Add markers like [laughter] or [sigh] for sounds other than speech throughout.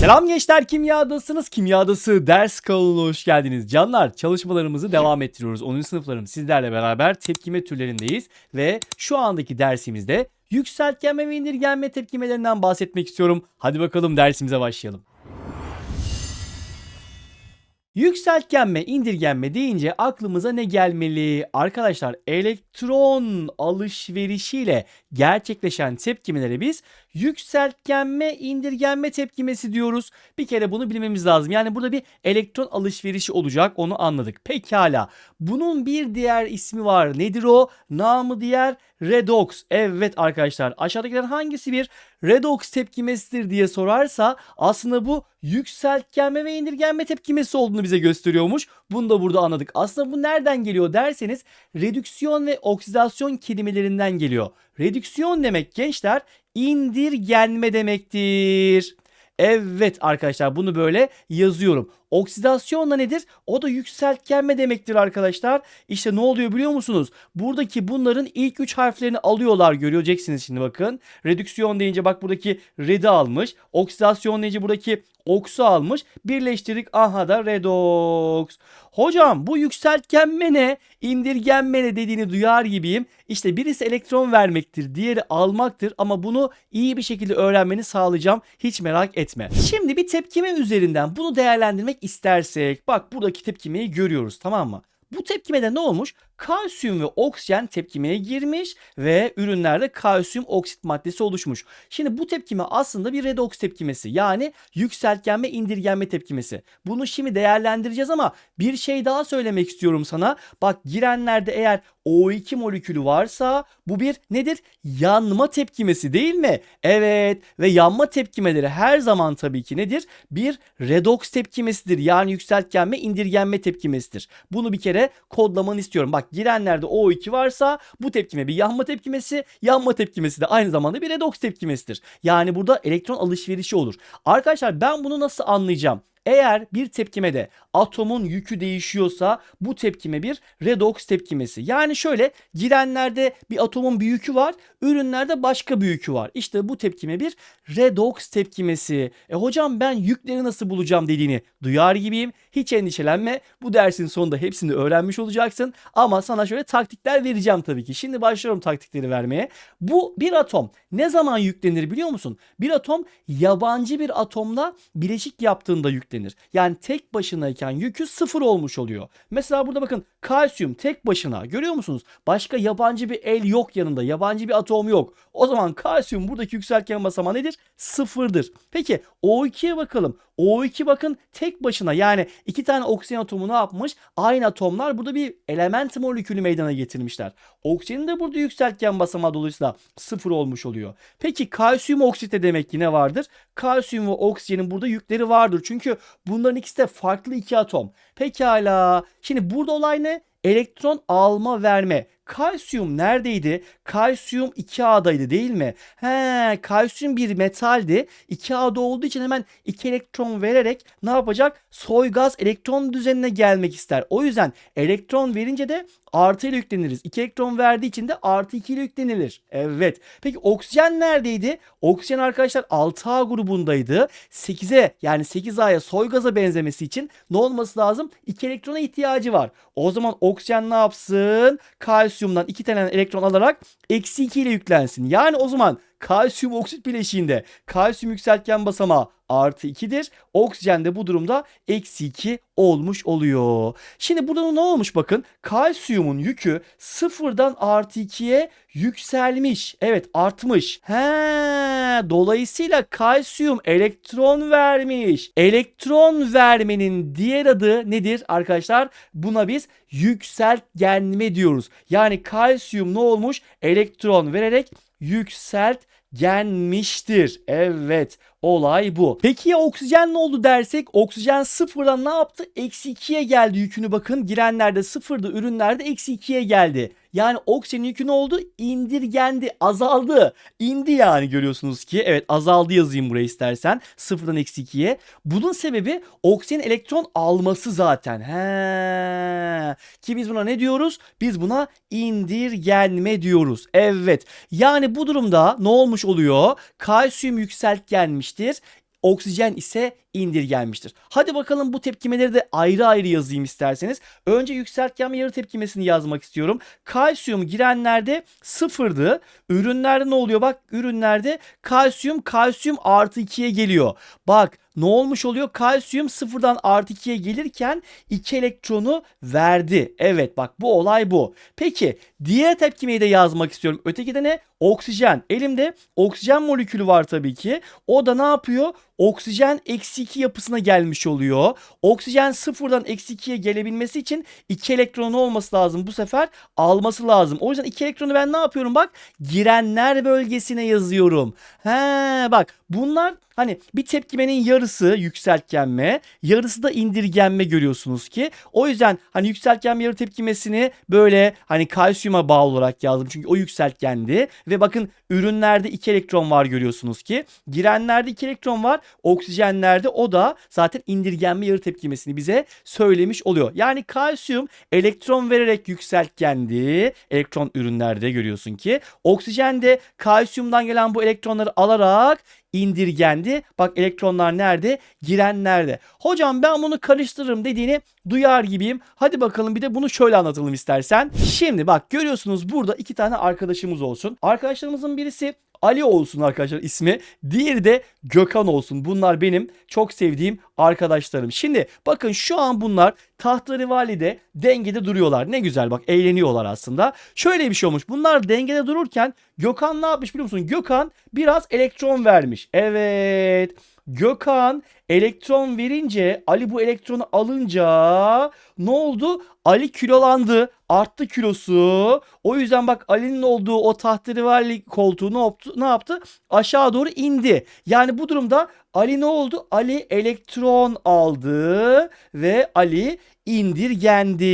Selam gençler kimyadasınız. Kimyadası ders kanalına hoş geldiniz. Canlar çalışmalarımızı devam ettiriyoruz. 10. sınıflarım sizlerle beraber tepkime türlerindeyiz. Ve şu andaki dersimizde yükseltgenme ve indirgenme tepkimelerinden bahsetmek istiyorum. Hadi bakalım dersimize başlayalım. Yükseltgenme, indirgenme deyince aklımıza ne gelmeli? Arkadaşlar elektron alışverişiyle gerçekleşen tepkimelere biz yükseltgenme, indirgenme tepkimesi diyoruz. Bir kere bunu bilmemiz lazım. Yani burada bir elektron alışverişi olacak onu anladık. Pekala. Bunun bir diğer ismi var. Nedir o? Namı diğer redox. Evet arkadaşlar aşağıdakilerin hangisi bir redox tepkimesidir diye sorarsa aslında bu yükseltgenme ve indirgenme tepkimesi olduğunu bize gösteriyormuş. Bunu da burada anladık. Aslında bu nereden geliyor derseniz redüksiyon ve oksidasyon kelimelerinden geliyor. Redüksiyon demek gençler indirgenme demektir. Evet arkadaşlar bunu böyle yazıyorum. Oksidasyon da nedir? O da yükseltgenme demektir arkadaşlar. İşte ne oluyor biliyor musunuz? Buradaki bunların ilk 3 harflerini alıyorlar göreceksiniz şimdi bakın. Redüksiyon deyince bak buradaki red'i almış. Oksidasyon deyince buradaki oksu almış. Birleştirdik aha da redox. Hocam bu yükseltgenme ne? İndirgenme ne dediğini duyar gibiyim. İşte birisi elektron vermektir, diğeri almaktır ama bunu iyi bir şekilde öğrenmeni sağlayacağım. Hiç merak etme. Şimdi bir tepkime üzerinden bunu değerlendirmek istersek bak buradaki tepkimeyi görüyoruz tamam mı? Bu tepkimede ne olmuş? Kalsiyum ve oksijen tepkimeye girmiş ve ürünlerde kalsiyum oksit maddesi oluşmuş. Şimdi bu tepkime aslında bir redoks tepkimesi. Yani yükseltgenme indirgenme tepkimesi. Bunu şimdi değerlendireceğiz ama bir şey daha söylemek istiyorum sana. Bak girenlerde eğer O2 molekülü varsa bu bir nedir? Yanma tepkimesi değil mi? Evet ve yanma tepkimeleri her zaman tabii ki nedir? Bir redoks tepkimesidir. Yani yükseltgenme indirgenme tepkimesidir. Bunu bir kere kodlamanı istiyorum. Bak girenlerde O2 varsa bu tepkime bir yanma tepkimesi. Yanma tepkimesi de aynı zamanda bir redoks tepkimesidir. Yani burada elektron alışverişi olur. Arkadaşlar ben bunu nasıl anlayacağım? Eğer bir tepkimede atomun yükü değişiyorsa bu tepkime bir redoks tepkimesi. Yani şöyle girenlerde bir atomun bir yükü var, ürünlerde başka bir yükü var. İşte bu tepkime bir redoks tepkimesi. E hocam ben yükleri nasıl bulacağım dediğini duyar gibiyim. Hiç endişelenme. Bu dersin sonunda hepsini öğrenmiş olacaksın. Ama sana şöyle taktikler vereceğim tabii ki. Şimdi başlıyorum taktikleri vermeye. Bu bir atom ne zaman yüklenir biliyor musun? Bir atom yabancı bir atomla bileşik yaptığında yüklenir. Yani tek başınayken yükü sıfır olmuş oluyor. Mesela burada bakın kalsiyum tek başına görüyor musunuz? Başka yabancı bir el yok yanında. Yabancı bir atom yok. O zaman kalsiyum buradaki yükseltgen basamağı nedir? Sıfırdır. Peki O2'ye bakalım. O2 bakın tek başına yani iki tane oksijen atomu ne yapmış? Aynı atomlar burada bir element molekülü meydana getirmişler. Oksijenin de burada yükseltgen basamağı dolayısıyla sıfır olmuş oluyor. Peki kalsiyum oksite demek ki ne vardır? Kalsiyum ve oksijenin burada yükleri vardır. Çünkü bunların ikisi de farklı iki atom. Pekala. Şimdi burada olay ne? Elektron alma verme. Kalsiyum neredeydi? Kalsiyum 2A'daydı değil mi? He, kalsiyum bir metaldi. 2A'da olduğu için hemen 2 elektron vererek ne yapacak? Soygaz elektron düzenine gelmek ister. O yüzden elektron verince de artı ile yükleniriz. 2 elektron verdiği için de artı 2 ile yüklenilir. Evet. Peki oksijen neredeydi? Oksijen arkadaşlar 6A grubundaydı. 8'e yani 8A'ya soygaza benzemesi için ne olması lazım? 2 elektrona ihtiyacı var. O zaman oksijen ne yapsın? Kalsiyumdan 2 tane elektron alarak eksi 2 ile yüklensin. Yani o zaman kalsiyum oksit bileşiğinde kalsiyum yükseltgen basamağı artı 2'dir. Oksijen de bu durumda eksi 2 olmuş oluyor. Şimdi burada ne olmuş bakın. Kalsiyumun yükü sıfırdan artı 2'ye yükselmiş. Evet artmış. He, dolayısıyla kalsiyum elektron vermiş. Elektron vermenin diğer adı nedir arkadaşlar? Buna biz yükseltgenme diyoruz. Yani kalsiyum ne olmuş? Elektron vererek yükselt genmiştir. Evet olay bu. Peki ya oksijen ne oldu dersek oksijen sıfırdan ne yaptı? Eksi 2'ye geldi yükünü bakın girenlerde sıfırda ürünlerde eksi 2'ye geldi. Yani oksijenin yükü ne oldu? İndirgendi, azaldı. İndi yani görüyorsunuz ki. Evet azaldı yazayım buraya istersen. Sıfırdan eksi 2'ye. Bunun sebebi oksijenin elektron alması zaten. He. Ki biz buna ne diyoruz? Biz buna indirgenme diyoruz. Evet. Yani bu durumda ne olmuş oluyor? Kalsiyum yükseltgenmiştir oksijen ise indirgenmiştir. Hadi bakalım bu tepkimeleri de ayrı ayrı yazayım isterseniz. Önce yükseltgen ve yarı tepkimesini yazmak istiyorum. Kalsiyum girenlerde sıfırdı. Ürünlerde ne oluyor? Bak ürünlerde kalsiyum kalsiyum artı 2'ye geliyor. Bak ne olmuş oluyor? Kalsiyum sıfırdan artı 2'ye gelirken 2 elektronu verdi. Evet bak bu olay bu. Peki diğer tepkimeyi de yazmak istiyorum. Öteki de ne? Oksijen. Elimde oksijen molekülü var tabii ki. O da ne yapıyor? Oksijen eksi 2 yapısına gelmiş oluyor. Oksijen sıfırdan eksi 2'ye gelebilmesi için 2 elektronu olması lazım. Bu sefer alması lazım. O yüzden 2 elektronu ben ne yapıyorum bak? Girenler bölgesine yazıyorum. He bak bunlar hani bir tepkimenin yarısı yükseltgenme, yarısı da indirgenme görüyorsunuz ki. O yüzden hani yükseltgenme yarı tepkimesini böyle hani kalsiyuma bağlı olarak yazdım. Çünkü o yükseltgendi ve bakın ürünlerde 2 elektron var görüyorsunuz ki. Girenlerde 2 elektron var. Oksijenlerde o da zaten indirgenme yarı tepkimesini bize söylemiş oluyor. Yani kalsiyum elektron vererek yükseltgendi. Elektron ürünlerde görüyorsun ki. Oksijen de kalsiyumdan gelen bu elektronları alarak indirgendi. Bak elektronlar nerede? Girenlerde. Hocam ben bunu karıştırırım dediğini duyar gibiyim. Hadi bakalım bir de bunu şöyle anlatalım istersen. Şimdi bak görüyorsunuz burada iki tane arkadaşımız olsun. Arkadaşlarımızın birisi Ali olsun arkadaşlar ismi. Diğeri de Gökhan olsun. Bunlar benim çok sevdiğim arkadaşlarım. Şimdi bakın şu an bunlar Tahtarivali'de dengede duruyorlar. Ne güzel bak eğleniyorlar aslında. Şöyle bir şey olmuş. Bunlar dengede dururken Gökhan ne yapmış biliyor musun? Gökhan biraz elektron vermiş. Evet. Gökhan elektron verince Ali bu elektronu alınca ne oldu? Ali kilolandı. Arttı kilosu. O yüzden bak Ali'nin olduğu o tahterivali koltuğu ne yaptı? Ne yaptı? Aşağı doğru indi. Yani bu durumda Ali ne oldu? Ali elektron aldı ve Ali indirgendi.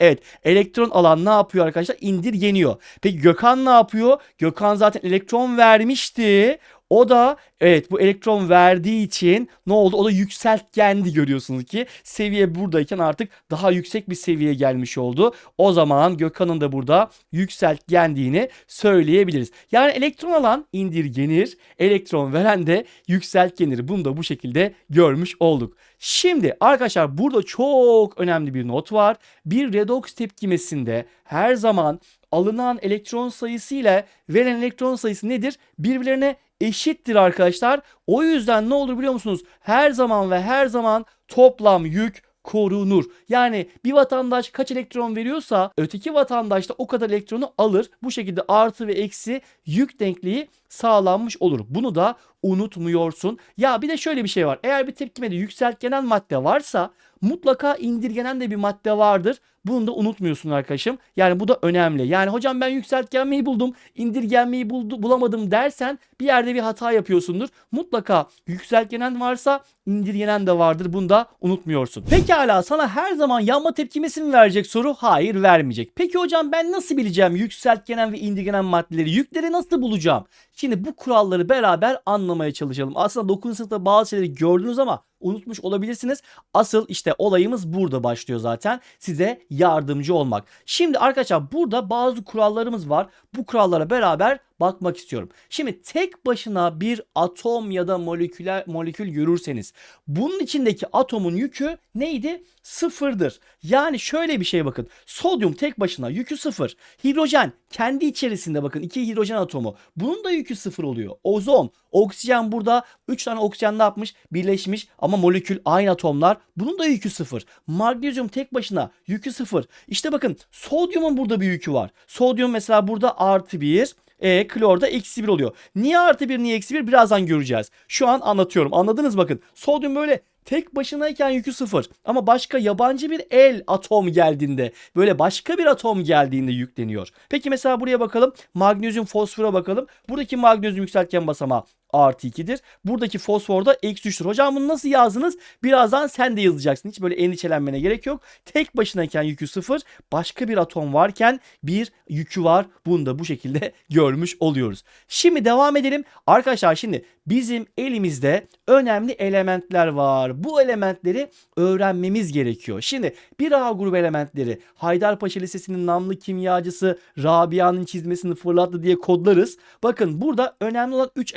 Evet elektron alan ne yapıyor arkadaşlar? İndirgeniyor. Peki Gökhan ne yapıyor? Gökhan zaten elektron vermişti. O da evet bu elektron verdiği için ne oldu? O da yükseltgendi görüyorsunuz ki. Seviye buradayken artık daha yüksek bir seviyeye gelmiş oldu. O zaman Gökhan'ın da burada yükseltgendiğini söyleyebiliriz. Yani elektron alan indirgenir. Elektron veren de yükseltgenir. Bunu da bu şekilde görmüş olduk. Şimdi arkadaşlar burada çok önemli bir not var. Bir redoks tepkimesinde her zaman alınan elektron sayısı ile verilen elektron sayısı nedir? Birbirlerine eşittir arkadaşlar. O yüzden ne olur biliyor musunuz? Her zaman ve her zaman toplam yük korunur. Yani bir vatandaş kaç elektron veriyorsa öteki vatandaş da o kadar elektronu alır. Bu şekilde artı ve eksi yük denkliği sağlanmış olur. Bunu da unutmuyorsun. Ya bir de şöyle bir şey var. Eğer bir tepkimede yükseltgenen madde varsa mutlaka indirgenen de bir madde vardır. Bunu da unutmuyorsun arkadaşım. Yani bu da önemli. Yani hocam ben yükseltgenmeyi buldum, indirgenmeyi buldu, bulamadım dersen bir yerde bir hata yapıyorsundur. Mutlaka yükseltgenen varsa indirgenen de vardır. Bunu da unutmuyorsun. Pekala sana her zaman yanma tepkimesi mi verecek soru? Hayır vermeyecek. Peki hocam ben nasıl bileceğim yükseltgenen ve indirgenen maddeleri? Yükleri nasıl bulacağım? Şimdi bu kuralları beraber anlamaya çalışalım. Aslında 9. sınıfta bazı şeyleri gördünüz ama unutmuş olabilirsiniz. Asıl işte olayımız burada başlıyor zaten. Size yardımcı olmak. Şimdi arkadaşlar burada bazı kurallarımız var. Bu kurallara beraber bakmak istiyorum. Şimdi tek başına bir atom ya da moleküler molekül görürseniz bunun içindeki atomun yükü neydi? Sıfırdır. Yani şöyle bir şey bakın. Sodyum tek başına yükü sıfır. Hidrojen kendi içerisinde bakın iki hidrojen atomu. Bunun da yükü sıfır oluyor. Ozon, oksijen burada 3 tane oksijen ne yapmış? Birleşmiş ama molekül aynı atomlar. Bunun da yükü sıfır. Magnezyum tek başına yükü sıfır. İşte bakın sodyumun burada bir yükü var. Sodyum mesela burada artı bir. E klorda eksi 1 oluyor. Niye artı 1 niye eksi 1 birazdan göreceğiz. Şu an anlatıyorum. Anladınız bakın. Sodyum böyle tek başınayken yükü sıfır. Ama başka yabancı bir el atom geldiğinde böyle başka bir atom geldiğinde yükleniyor. Peki mesela buraya bakalım. Magnezyum fosfora bakalım. Buradaki magnezyum yükseltgen basamağı artı 2'dir. Buradaki fosfor da eksi 3'tür. Hocam bunu nasıl yazdınız? Birazdan sen de yazacaksın. Hiç böyle endişelenmene gerek yok. Tek başınayken yükü sıfır. Başka bir atom varken bir yükü var. Bunu da bu şekilde [laughs] görmüş oluyoruz. Şimdi devam edelim. Arkadaşlar şimdi bizim elimizde önemli elementler var. Bu elementleri öğrenmemiz gerekiyor. Şimdi bir A grubu elementleri Haydarpaşa Lisesi'nin namlı kimyacısı Rabia'nın çizmesini fırlattı diye kodlarız. Bakın burada önemli olan 3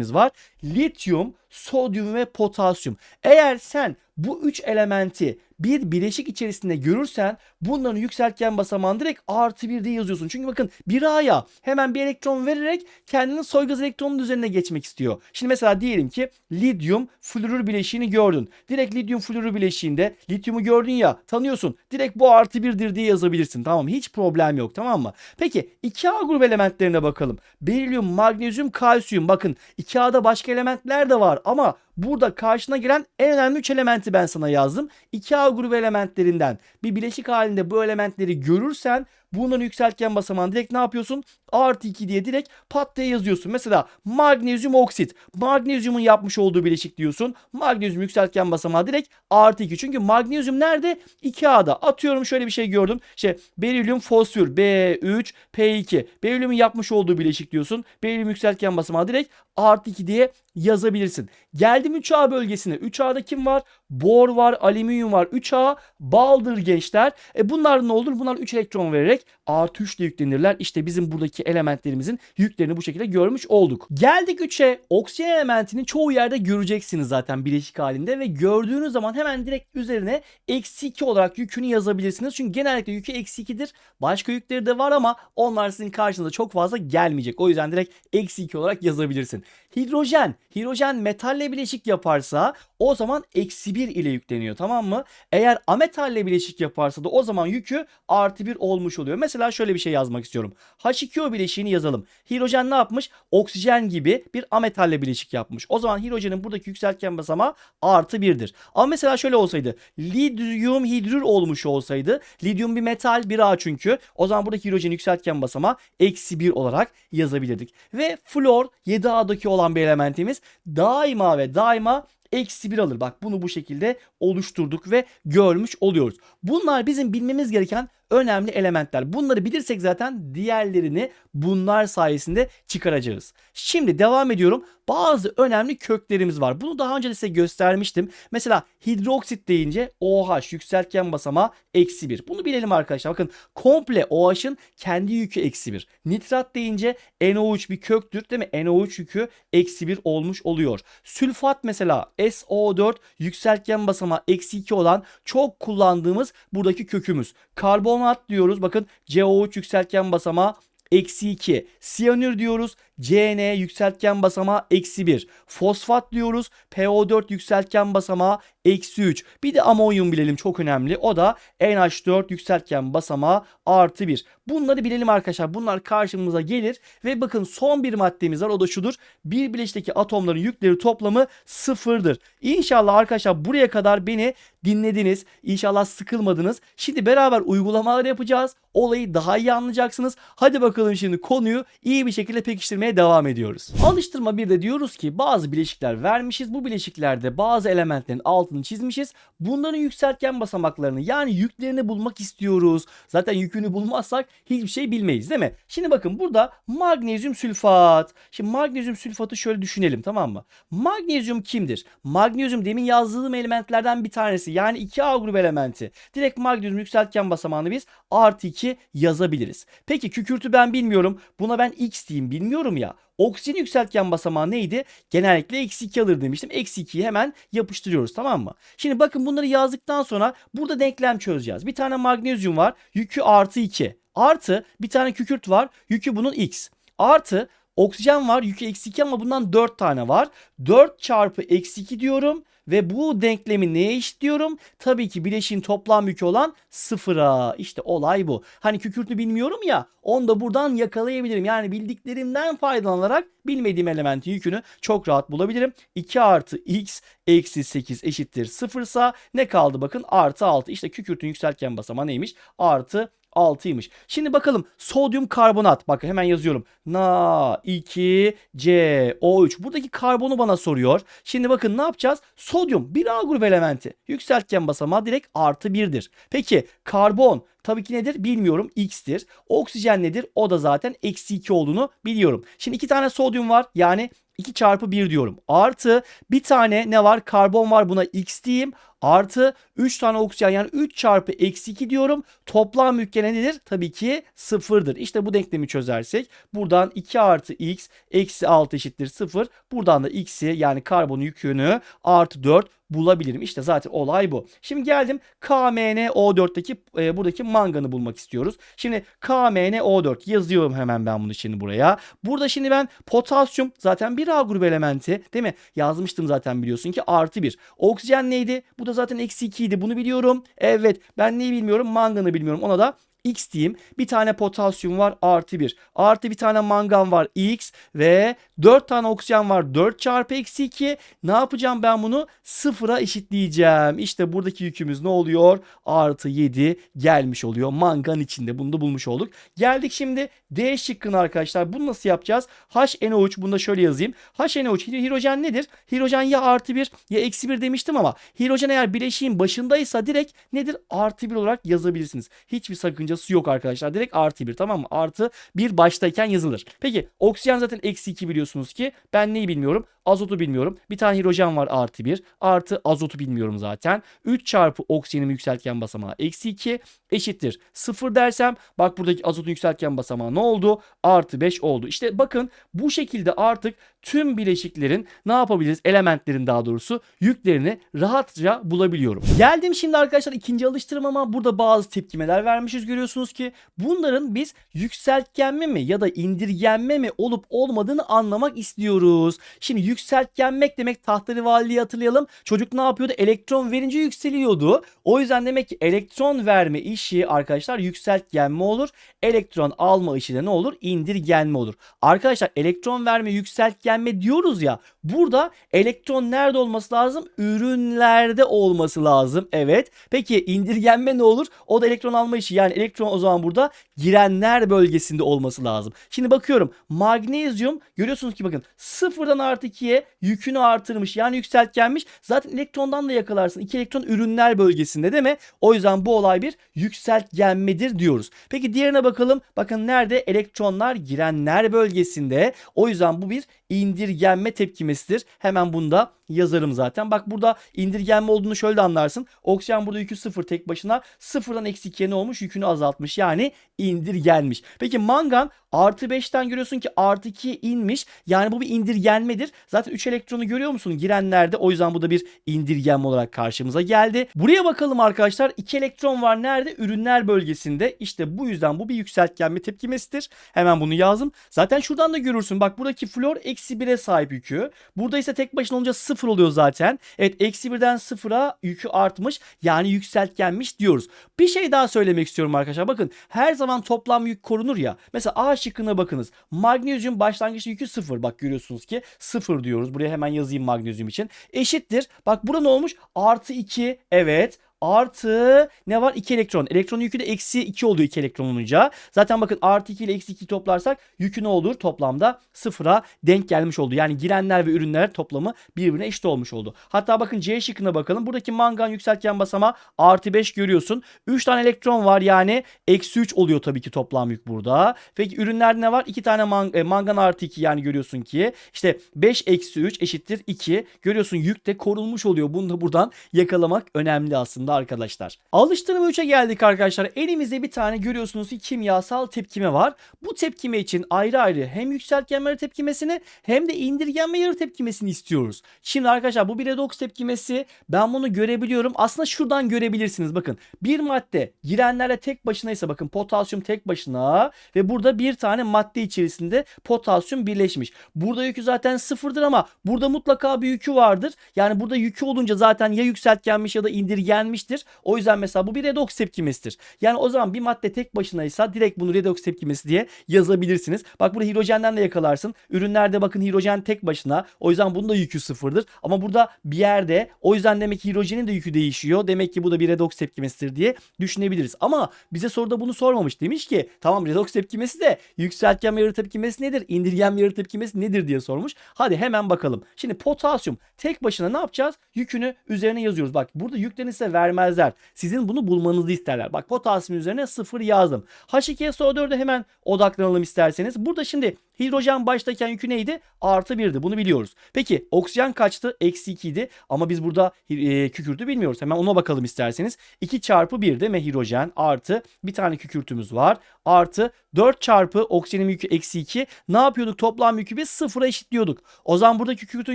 elementimiz var. lityum, sodyum ve potasyum. Eğer sen bu üç elementi bir bileşik içerisinde görürsen bunların yükseltgen basamağını direkt artı bir diye yazıyorsun. Çünkü bakın bir A'ya hemen bir elektron vererek kendinin soygaz elektronunun üzerine geçmek istiyor. Şimdi mesela diyelim ki lityum florür bileşiğini gördün. Direkt lityum florür bileşiğinde lityumu gördün ya tanıyorsun. Direkt bu artı birdir diye yazabilirsin. Tamam? Hiç problem yok tamam mı? Peki 2A grup elementlerine bakalım. Berilyum, magnezyum, kalsiyum. Bakın 2A'da başka elementler de var ama burada karşına gelen en önemli 3 elementi ben sana yazdım. 2A grubu elementlerinden bir bileşik halinde bu elementleri görürsen bunların yükseltgen basamağını direkt ne yapıyorsun? Artı 2 diye direkt pat diye yazıyorsun. Mesela magnezyum oksit. Magnezyumun yapmış olduğu bileşik diyorsun. Magnezyum yükseltgen basamağı direkt artı 2. Çünkü magnezyum nerede? 2A'da. Atıyorum şöyle bir şey gördüm. İşte berilyum fosfür B3 P2. Berilyumun yapmış olduğu bileşik diyorsun. Berilyum yükseltgen basamağı direkt artı 2 diye yazabilirsin. Geldim 3A bölgesine. 3A'da kim var? Bor var, alüminyum var. 3A baldır gençler. E bunlar ne olur? Bunlar 3 elektron vererek artı 3 ile yüklenirler. İşte bizim buradaki elementlerimizin yüklerini bu şekilde görmüş olduk. Geldik 3'e. Oksijen elementini çoğu yerde göreceksiniz zaten bileşik halinde ve gördüğünüz zaman hemen direkt üzerine eksi 2 olarak yükünü yazabilirsiniz. Çünkü genellikle yükü eksi 2'dir. Başka yükleri de var ama onlar sizin karşınıza çok fazla gelmeyecek. O yüzden direkt eksi 2 olarak yazabilirsin. Hidrojen. Hidrojen metalle bileşik yaparsa o zaman eksi 1 ile yükleniyor tamam mı? Eğer ametalle bileşik yaparsa da o zaman yükü artı 1 olmuş oluyor. Mesela şöyle bir şey yazmak istiyorum. H2O bileşiğini yazalım. Hidrojen ne yapmış? Oksijen gibi bir ametalle bileşik yapmış. O zaman hidrojenin buradaki yükseltgen basamağı artı 1'dir. Ama mesela şöyle olsaydı. Lityum hidrür olmuş olsaydı. Lityum bir metal bir A çünkü. O zaman buradaki hidrojenin yükseltgen basamağı eksi 1 olarak yazabilirdik. Ve flor 7A'daki olan bir elementimiz daima ve daima eksi 1 alır. Bak bunu bu şekilde oluşturduk ve görmüş oluyoruz. Bunlar bizim bilmemiz gereken önemli elementler. Bunları bilirsek zaten diğerlerini bunlar sayesinde çıkaracağız. Şimdi devam ediyorum. Bazı önemli köklerimiz var. Bunu daha önce de size göstermiştim. Mesela hidroksit deyince OH yükseltgen basamağı eksi 1. Bunu bilelim arkadaşlar. Bakın komple OH'ın kendi yükü eksi 1. Nitrat deyince NO3 bir köktür değil mi? NO3 yükü eksi 1 olmuş oluyor. Sülfat mesela SO4 yükseltgen basamağı eksi 2 olan çok kullandığımız buradaki kökümüz. Karbonat diyoruz. Bakın CO3 yükseltgen basamağı eksi 2. Siyanür diyoruz. CN yükseltgen basamağı eksi 1. Fosfat diyoruz. PO4 yükseltgen basamağı eksi 3. Bir de amonyum bilelim çok önemli. O da NH4 yükseltgen basamağı artı 1. Bunları bilelim arkadaşlar. Bunlar karşımıza gelir. Ve bakın son bir maddemiz var. O da şudur. Bir bileşteki atomların yükleri toplamı sıfırdır. İnşallah arkadaşlar buraya kadar beni dinlediniz. İnşallah sıkılmadınız. Şimdi beraber uygulamalar yapacağız. Olayı daha iyi anlayacaksınız. Hadi bakalım şimdi konuyu iyi bir şekilde pekiştirmeye devam ediyoruz. Alıştırma 1'de diyoruz ki bazı bileşikler vermişiz. Bu bileşiklerde bazı elementlerin altını çizmişiz. Bunların yükseltgen basamaklarını yani yüklerini bulmak istiyoruz. Zaten yükünü bulmazsak hiçbir şey bilmeyiz değil mi? Şimdi bakın burada magnezyum sülfat. Şimdi magnezyum sülfatı şöyle düşünelim tamam mı? Magnezyum kimdir? Magnezyum demin yazdığım elementlerden bir tanesi. Yani 2A grubu elementi. Direkt magnezyum yükseltgen basamağını biz artı 2 yazabiliriz. Peki kükürtü ben bilmiyorum. Buna ben X diyeyim bilmiyorum ya. Oksijen yükseltgen basamağı neydi? Genellikle eksi 2 alır demiştim. Eksi 2'yi hemen yapıştırıyoruz tamam mı? Şimdi bakın bunları yazdıktan sonra burada denklem çözeceğiz. Bir tane magnezyum var. Yükü artı 2. Artı bir tane kükürt var. Yükü bunun X. Artı oksijen var. Yükü eksi 2 ama bundan 4 tane var. 4 çarpı eksi 2 diyorum. Ve bu denklemi neye eşitliyorum? Tabii ki bileşiğin toplam yükü olan sıfıra. İşte olay bu. Hani kükürtü bilmiyorum ya onu da buradan yakalayabilirim. Yani bildiklerimden faydalanarak bilmediğim elementin yükünü çok rahat bulabilirim. 2 artı x eksi 8 eşittir sıfırsa ne kaldı bakın artı 6. İşte kükürtün yükseltgen basamağı neymiş? Artı 6'ymış. Şimdi bakalım sodyum karbonat. Bak hemen yazıyorum. Na 2 CO3. Buradaki karbonu bana soruyor. Şimdi bakın ne yapacağız? Sodyum bir A grubu elementi. Yükseltgen basamağı direkt artı 1'dir. Peki karbon tabii ki nedir bilmiyorum x'tir. Oksijen nedir? O da zaten eksi 2 olduğunu biliyorum. Şimdi iki tane sodyum var. Yani 2 çarpı 1 diyorum. Artı bir tane ne var? Karbon var buna x diyeyim. Artı 3 tane oksijen yani 3 çarpı eksi 2 diyorum. Toplam yük gene nedir? Tabii ki sıfırdır. İşte bu denklemi çözersek buradan 2 artı x eksi 6 eşittir 0. Buradan da x'i yani karbon yükünü artı 4 bulabilirim. İşte zaten olay bu. Şimdi geldim KMnO4'teki e, buradaki manganı bulmak istiyoruz. Şimdi KMnO4 yazıyorum hemen ben bunu şimdi buraya. Burada şimdi ben potasyum zaten bir A grubu elementi değil mi? Yazmıştım zaten biliyorsun ki artı 1. Oksijen neydi? Bu da zaten eksi 2 idi. Bunu biliyorum. Evet ben neyi bilmiyorum? Manganı bilmiyorum. Ona da X diyeyim. Bir tane potasyum var artı 1. Artı bir tane mangan var X ve 4 tane oksijen var 4 çarpı eksi 2. Ne yapacağım ben bunu? Sıfıra eşitleyeceğim. İşte buradaki yükümüz ne oluyor? Artı 7 gelmiş oluyor. Mangan içinde bunu da bulmuş olduk. Geldik şimdi D şıkkına arkadaşlar. Bunu nasıl yapacağız? HNO3 bunu da şöyle yazayım. HNO3 hidrojen nedir? Hidrojen ya artı 1 ya eksi 1 demiştim ama hidrojen eğer bileşiğin başındaysa direkt nedir? Artı 1 olarak yazabilirsiniz. Hiçbir sakıncası yok arkadaşlar. Direkt artı 1 tamam mı? Artı 1 baştayken yazılır. Peki oksijen zaten eksi 2 biliyorsunuz ki. Ben neyi bilmiyorum? Azotu bilmiyorum. Bir tane hidrojen var artı 1. Artı azotu bilmiyorum zaten. 3 çarpı oksijenin yükseltgen basamağı eksi 2 eşittir. 0 dersem bak buradaki azotun yükseltgen basamağı ne oldu? Artı 5 oldu. İşte bakın bu şekilde artık tüm bileşiklerin ne yapabiliriz? Elementlerin daha doğrusu yüklerini rahatça bulabiliyorum. Geldim şimdi arkadaşlar ikinci alıştırmama. Burada bazı tepkimeler vermişiz görüyorsunuz ki. Bunların biz yükseltgenme mi ya da indirgenme mi olup olmadığını anlamak istiyoruz. Şimdi yükseltgenmek demek tahtları valiliği hatırlayalım. Çocuk ne yapıyordu? Elektron verince yükseliyordu. O yüzden demek ki elektron verme işi arkadaşlar yükseltgenme olur. Elektron alma işi de ne olur? İndirgenme olur. Arkadaşlar elektron verme yükseltgenme diyoruz ya. Burada elektron nerede olması lazım? Ürünlerde olması lazım. Evet. Peki indirgenme ne olur? O da elektron alma işi. Yani elektron o zaman burada girenler bölgesinde olması lazım. Şimdi bakıyorum. Magnezyum görüyorsunuz ki bakın sıfırdan artı 2'ye yükünü artırmış. Yani yükseltgenmiş. Zaten elektrondan da yakalarsın. 2 elektron ürünler bölgesinde değil mi? O yüzden bu olay bir yükseltgenmedir diyoruz. Peki diğerine bakalım. Bakın nerede? Elektronlar girenler bölgesinde. O yüzden bu bir indirgenme tepkimesidir. Hemen bunda yazarım zaten. Bak burada indirgenme olduğunu şöyle anlarsın. Oksijen burada yükü sıfır tek başına. Sıfırdan eksi 2'ye ne olmuş? Yükünü azaltmış. Yani indirgenmiş. Peki mangan artı 5'ten görüyorsun ki artı 2'ye inmiş. Yani bu bir indirgenmedir. Zaten 3 elektronu görüyor musun? Girenlerde o yüzden bu da bir indirgenme olarak karşımıza geldi. Buraya bakalım arkadaşlar. 2 elektron var nerede? Ürünler bölgesinde. İşte bu yüzden bu bir yükseltgenme tepkimesidir. Hemen bunu yazdım. Zaten şuradan da görürsün. Bak buradaki flor eksi 1'e sahip yükü. Burada ise tek başına olunca 0 oluyor zaten. Evet eksi 1'den 0'a yükü artmış. Yani yükseltgenmiş diyoruz. Bir şey daha söylemek istiyorum arkadaşlar. Bakın her zaman toplam yük korunur ya. Mesela A şıkkına bakınız. Magnezyum başlangıç yükü 0. Bak görüyorsunuz ki 0 diyoruz. Buraya hemen yazayım magnezyum için. Eşittir. Bak burada ne olmuş? Artı 2. Evet artı ne var? 2 elektron. Elektronun yükü de eksi 2 oluyor 2 elektron olunca. Zaten bakın artı 2 ile eksi 2 toplarsak yükü ne olur? Toplamda sıfıra denk gelmiş oldu. Yani girenler ve ürünler toplamı birbirine eşit olmuş oldu. Hatta bakın C şıkkına bakalım. Buradaki mangan yükseltgen basama artı 5 görüyorsun. 3 tane elektron var yani eksi 3 oluyor tabii ki toplam yük burada. Peki ürünlerde ne var? 2 tane man e, mangan artı 2 yani görüyorsun ki işte 5 eksi 3 eşittir 2. Görüyorsun yük de korunmuş oluyor. Bunu da buradan yakalamak önemli aslında arkadaşlar. Alıştırma 3'e geldik arkadaşlar. Elimizde bir tane görüyorsunuz ki kimyasal tepkime var. Bu tepkime için ayrı ayrı hem yükseltgenme tepkimesini hem de indirgenme yarı tepkimesini istiyoruz. Şimdi arkadaşlar bu bir redoks tepkimesi. Ben bunu görebiliyorum. Aslında şuradan görebilirsiniz. Bakın bir madde girenlerle tek başınaysa bakın potasyum tek başına ve burada bir tane madde içerisinde potasyum birleşmiş. Burada yükü zaten sıfırdır ama burada mutlaka bir yükü vardır. Yani burada yükü olunca zaten ya yükseltgenmiş ya da indirgenmiş tepkimemiştir. O yüzden mesela bu bir redoks tepkimesidir. Yani o zaman bir madde tek başınaysa direkt bunu redoks tepkimesi diye yazabilirsiniz. Bak burada hidrojenden de yakalarsın. Ürünlerde bakın hidrojen tek başına. O yüzden bunun da yükü sıfırdır. Ama burada bir yerde o yüzden demek ki hidrojenin de yükü değişiyor. Demek ki bu da bir redoks tepkimesidir diye düşünebiliriz. Ama bize soruda bunu sormamış. Demiş ki tamam redoks tepkimesi de yükseltgen yarı tepkimesi nedir? İndirgen yarı tepkimesi nedir diye sormuş. Hadi hemen bakalım. Şimdi potasyum tek başına ne yapacağız? Yükünü üzerine yazıyoruz. Bak burada yüklerini size ver vermezler. Sizin bunu bulmanızı isterler. Bak potasyum üzerine 0 yazdım. H2SO4'e hemen odaklanalım isterseniz. Burada şimdi hidrojen baştayken yükü neydi? Artı 1'di. Bunu biliyoruz. Peki oksijen kaçtı? Eksi 2 idi. Ama biz burada e, kükürtü bilmiyoruz. Hemen ona bakalım isterseniz. 2 çarpı 1 değil mi hidrojen artı bir tane kükürtümüz var. Artı 4 çarpı oksijenin yükü eksi 2. Ne yapıyorduk? Toplam yükü biz sıfıra eşitliyorduk. O zaman burada kükürtün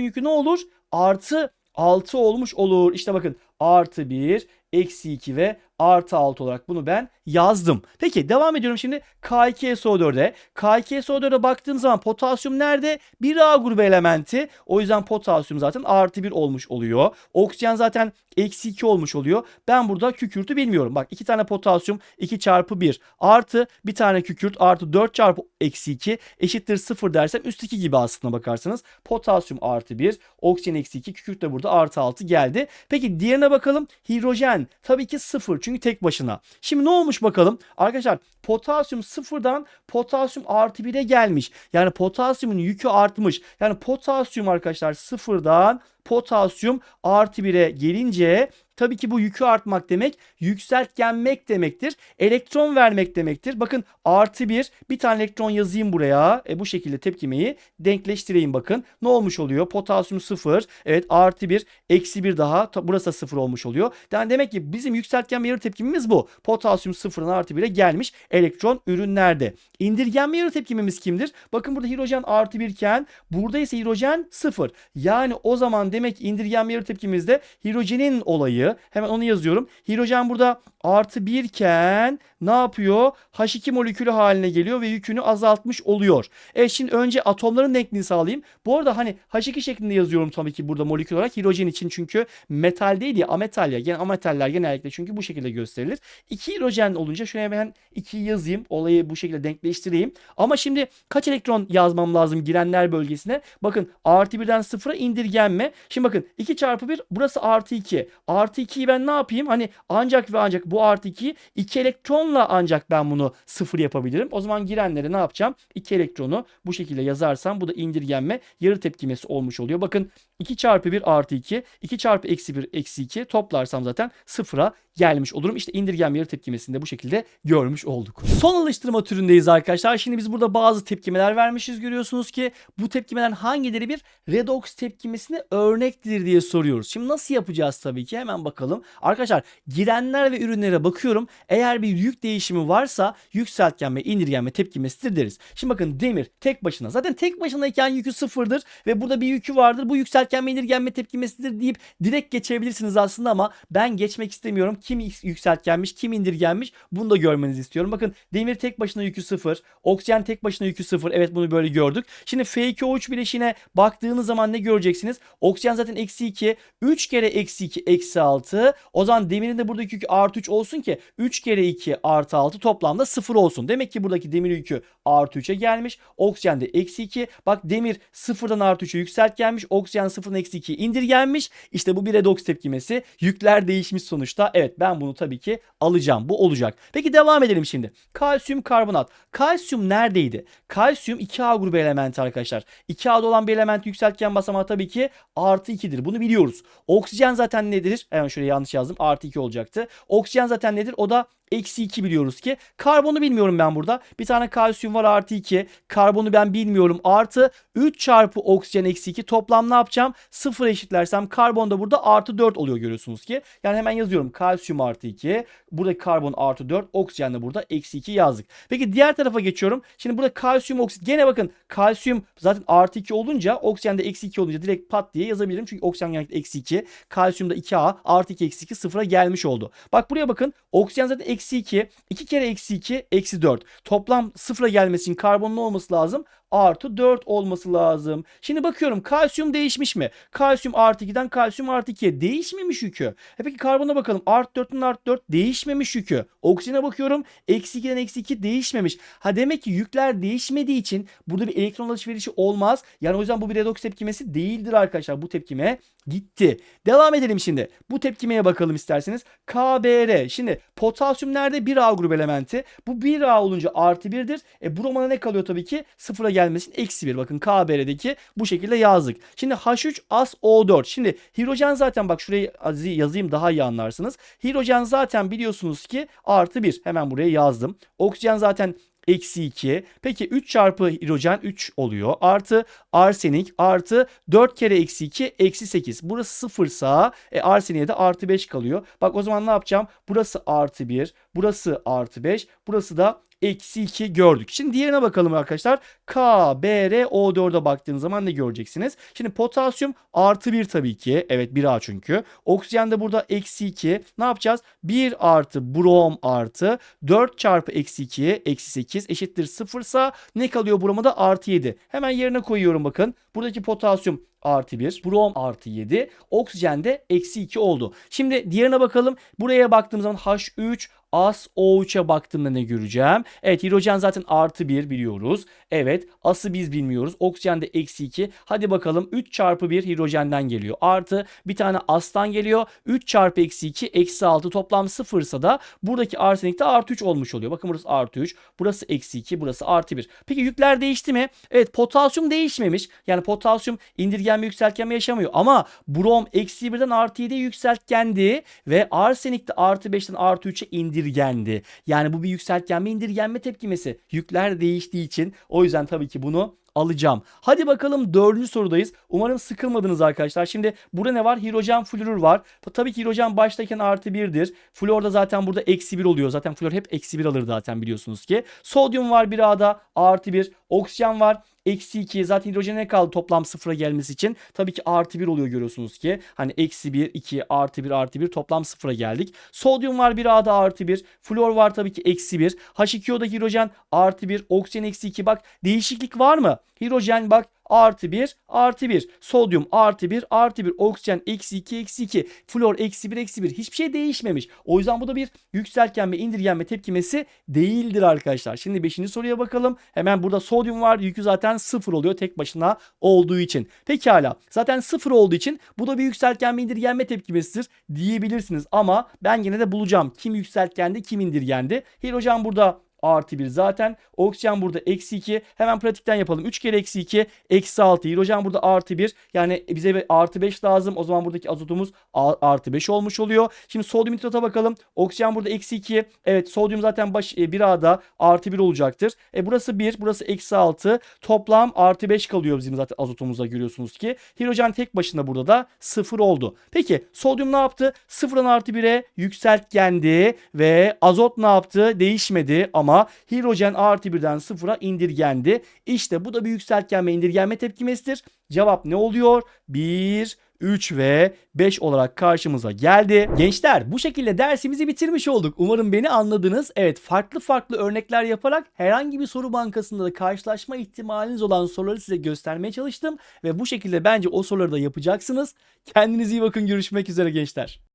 yükü ne olur? Artı 6 olmuş olur. İşte bakın artı 1, eksi 2 ve artı 6 olarak bunu ben yazdım. Peki devam ediyorum şimdi K2SO4'e. K2SO4'e baktığım zaman potasyum nerede? 1A grubu elementi. O yüzden potasyum zaten artı 1 olmuş oluyor. Oksijen zaten eksi 2 olmuş oluyor. Ben burada kükürtü bilmiyorum. Bak 2 tane potasyum 2 çarpı 1 artı bir tane kükürt artı 4 çarpı eksi 2 eşittir 0 dersem üstteki gibi aslında bakarsanız. Potasyum artı 1 oksijen eksi 2 kükürt de burada artı 6 geldi. Peki diğerine bakalım. Hidrojen tabii ki 0 çünkü tek başına. Şimdi ne olmuş bakalım? Arkadaşlar potasyum sıfırdan potasyum artı 1'e gelmiş. Yani potasyumun yükü artmış. Yani potasyum arkadaşlar sıfırdan potasyum artı 1'e gelince tabii ki bu yükü artmak demek yükseltgenmek demektir. Elektron vermek demektir. Bakın artı 1 bir tane elektron yazayım buraya. E, bu şekilde tepkimeyi denkleştireyim bakın. Ne olmuş oluyor? Potasyum 0. Evet artı 1 eksi 1 daha. Burası da 0 olmuş oluyor. Yani demek ki bizim yükseltgenme yarı tepkimimiz bu. Potasyum 0'dan artı 1'e gelmiş elektron ürünlerde. İndirgenme yarı tepkimimiz kimdir? Bakın burada hidrojen artı 1 iken burada ise hidrojen 0. Yani o zaman demek indirgenme yarı tepkimizde hidrojenin olayı. Hemen onu yazıyorum. Hidrojen burada artı 1 iken ne yapıyor? H2 molekülü haline geliyor ve yükünü azaltmış oluyor. Evet şimdi önce atomların denkliğini sağlayayım. Bu arada hani H2 şeklinde yazıyorum tabii ki burada molekül olarak hidrojen için çünkü metal değil ya ametal ya. Yani ametaller genellikle çünkü bu şekilde gösterilir. 2 hidrojen olunca şuraya ben 2 yazayım. Olayı bu şekilde denkleştireyim. Ama şimdi kaç elektron yazmam lazım girenler bölgesine? Bakın artı 1'den 0'a indirgenme. Şimdi bakın 2 çarpı 1 burası artı 2. Artı 2'yi ben ne yapayım? Hani ancak ve ancak bu artı 2 2 elektronla ancak ben bunu 0 yapabilirim. O zaman girenlere ne yapacağım? 2 elektronu bu şekilde yazarsam bu da indirgenme yarı tepkimesi olmuş oluyor. Bakın 2 çarpı 1 artı 2, 2 çarpı eksi 1 eksi 2 toplarsam zaten sıfıra gelmiş olurum. İşte indirgenme yarı tepkimesini de bu şekilde görmüş olduk. Son alıştırma türündeyiz arkadaşlar. Şimdi biz burada bazı tepkimeler vermişiz görüyorsunuz ki bu tepkimeden hangileri bir redox tepkimesine örnektir diye soruyoruz. Şimdi nasıl yapacağız tabii ki hemen bakalım. Arkadaşlar girenler ve ürünlere bakıyorum. Eğer bir yük değişimi varsa yükseltgenme indirgenme tepkimesidir deriz. Şimdi bakın demir tek başına zaten tek başınayken yükü sıfırdır ve burada bir yükü vardır. Bu yükseltgenme indirgenme tepkimesidir deyip direkt geçebilirsiniz aslında ama ben geçmek istemiyorum. Kim yükseltgenmiş kim indirgenmiş bunu da görmenizi istiyorum. Bakın demir tek başına yükü sıfır. Oksijen tek başına yükü sıfır. Evet bunu böyle gördük. Şimdi F2O3 bileşine baktığınız zaman ne göreceksiniz? Oksijen zaten eksi 2. 3 kere eksi 2 eksi 6. O zaman demirin de buradaki yükü artı 3 olsun ki 3 kere 2 artı 6 toplamda 0 olsun. Demek ki buradaki demir yükü artı 3'e gelmiş. Oksijen de eksi 2. Bak demir sıfırdan artı 3'e yükselt gelmiş. Oksijen sıfırdan eksi 2 indirgenmiş. İşte bu bir redoks tepkimesi. Yükler değişmiş sonuçta. Evet ben bunu tabii ki alacağım. Bu olacak. Peki devam edelim şimdi. Kalsiyum karbonat. Kalsiyum neredeydi? Kalsiyum 2A grubu elementi arkadaşlar. 2A'da olan bir element yükseltgen basamağı tabii ki artı 2'dir. Bunu biliyoruz. Oksijen zaten nedir? Hemen şuraya yanlış yazdım. Artı 2 olacaktı. Oksijen zaten nedir? O da Eksi 2 biliyoruz ki. Karbonu bilmiyorum ben burada. Bir tane kalsiyum var artı 2. Karbonu ben bilmiyorum. Artı 3 çarpı oksijen eksi 2. Toplam ne yapacağım? 0 eşitlersem karbon da burada artı 4 oluyor görüyorsunuz ki. Yani hemen yazıyorum. Kalsiyum artı 2. Buradaki karbon artı 4. Oksijen de burada eksi 2 yazdık. Peki diğer tarafa geçiyorum. Şimdi burada kalsiyum oksit. Gene bakın kalsiyum zaten artı 2 olunca oksijen de eksi 2 olunca direkt pat diye yazabilirim. Çünkü oksijen genellikle eksi 2. Kalsiyum da 2A artı 2 eksi 2 sıfıra gelmiş oldu. Bak buraya bakın. Oksijen zaten eksi 2. 2 kere eksi 2 eksi 4. Toplam sıfıra gelmesi için karbonun olması lazım? Artı 4 olması lazım. Şimdi bakıyorum kalsiyum değişmiş mi? Kalsiyum artı 2'den kalsiyum artı 2'ye değişmemiş yükü. E peki karbona bakalım. Artı 4'ten artı 4 değişmemiş yükü. Oksijene bakıyorum. Eksi 2'den eksi 2 değişmemiş. Ha demek ki yükler değişmediği için burada bir elektron alışverişi olmaz. Yani o yüzden bu bir redoks tepkimesi değildir arkadaşlar. Bu tepkime gitti. Devam edelim şimdi. Bu tepkimeye bakalım isterseniz. KBr. Şimdi potasyum nerede? 1A grubu elementi. Bu 1A olunca artı 1'dir. E bu romana ne kalıyor tabii ki? Sıfıra gelmesin eksi 1. Bakın KBR'deki bu şekilde yazdık. Şimdi H3 as O4. Şimdi hidrojen zaten bak şurayı az- yazayım daha iyi anlarsınız. Hidrojen zaten biliyorsunuz ki artı 1. Hemen buraya yazdım. Oksijen zaten eksi 2. Peki 3 çarpı hidrojen 3 oluyor. Artı arsenik artı 4 kere eksi 2 eksi 8. Burası sıfırsa e, arseniğe de artı 5 kalıyor. Bak o zaman ne yapacağım? Burası artı 1. Burası artı 5. Burası da eksi 2 gördük. Şimdi diğerine bakalım arkadaşlar. K, B, R, O4'e baktığınız zaman ne göreceksiniz? Şimdi potasyum artı 1 tabii ki. Evet 1A çünkü. Oksijen de burada eksi 2. Ne yapacağız? 1 artı brom artı 4 çarpı eksi 2 eksi 8 eşittir 0 ise ne kalıyor bromada? Artı 7. Hemen yerine koyuyorum bakın. Buradaki potasyum artı 1, brom artı 7, oksijen de eksi 2 oldu. Şimdi diğerine bakalım. Buraya baktığım zaman H3 As O3'e baktığımda ne göreceğim? Evet hidrojen zaten artı 1 biliyoruz. Evet ası biz bilmiyoruz. Oksijen de eksi 2. Hadi bakalım 3 çarpı 1 hidrojenden geliyor. Artı bir tane astan geliyor. 3 çarpı eksi 2 eksi 6 toplam 0 ise da buradaki arsenik de artı 3 olmuş oluyor. Bakın burası artı 3. Burası eksi 2. Burası artı 1. Peki yükler değişti mi? Evet potasyum değişmemiş. Yani potasyum indirgenme yükseltgenme yaşamıyor. Ama brom eksi 1'den artı 7'ye yükseltgendi ve arsenik de artı 5'ten artı 3'e indirgendi. Yani bu bir yükseltgenme indirgenme tepkimesi. Yükler değiştiği için yüzden tabii ki bunu alacağım. Hadi bakalım dördüncü sorudayız. Umarım sıkılmadınız arkadaşlar. Şimdi burada ne var? Hidrojen florür var. Tabii ki hidrojen baştayken artı birdir. Flor da zaten burada eksi bir oluyor. Zaten flor hep eksi bir alır zaten biliyorsunuz ki. Sodyum var bir A'da artı bir. Oksijen var. Eksi 2 zaten hidrojene kaldı toplam sıfıra gelmesi için. Tabii ki artı 1 oluyor görüyorsunuz ki. Hani eksi 1, 2, artı 1, artı 1 toplam sıfıra geldik. Sodyum var bir A'da artı 1. Flor var tabii ki eksi 1. H2O'daki hidrojen artı 1. Oksijen eksi 2. Bak değişiklik var mı? Hidrojen bak artı 1 artı 1 sodyum artı 1 artı 1 oksijen eksi 2 eksi 2 flor eksi 1 eksi 1 hiçbir şey değişmemiş. O yüzden bu da bir yükseltgenme indirgenme tepkimesi değildir arkadaşlar. Şimdi 5. soruya bakalım. Hemen burada sodyum var yükü zaten 0 oluyor tek başına olduğu için. Pekala zaten 0 olduğu için bu da bir yükseltgenme indirgenme tepkimesidir diyebilirsiniz. Ama ben yine de bulacağım kim yükseltgendi kim indirgendi. Hidrojen burada artı 1 zaten. Oksijen burada eksi 2. Hemen pratikten yapalım. 3 kere eksi 2 eksi 6. Hidrojen burada artı 1. Yani bize artı 5 lazım. O zaman buradaki azotumuz artı 5 olmuş oluyor. Şimdi sodyum nitrata bakalım. Oksijen burada eksi 2. Evet sodyum zaten baş, e, 1A'da artı 1 olacaktır. E, burası 1. Burası eksi 6. Toplam artı 5 kalıyor bizim zaten azotumuzda görüyorsunuz ki. Hidrojen tek başına burada da 0 oldu. Peki sodyum ne yaptı? 0'dan artı 1'e yükseltgendi ve azot ne yaptı? Değişmedi ama hidrojen artı 1'den 0'a indirgendi. İşte bu da bir yükseltgenme indirgenme tepkimesidir. Cevap ne oluyor? 1, 3 ve 5 olarak karşımıza geldi. Gençler bu şekilde dersimizi bitirmiş olduk. Umarım beni anladınız. Evet farklı farklı örnekler yaparak herhangi bir soru bankasında da karşılaşma ihtimaliniz olan soruları size göstermeye çalıştım. Ve bu şekilde bence o soruları da yapacaksınız. Kendinize iyi bakın görüşmek üzere gençler.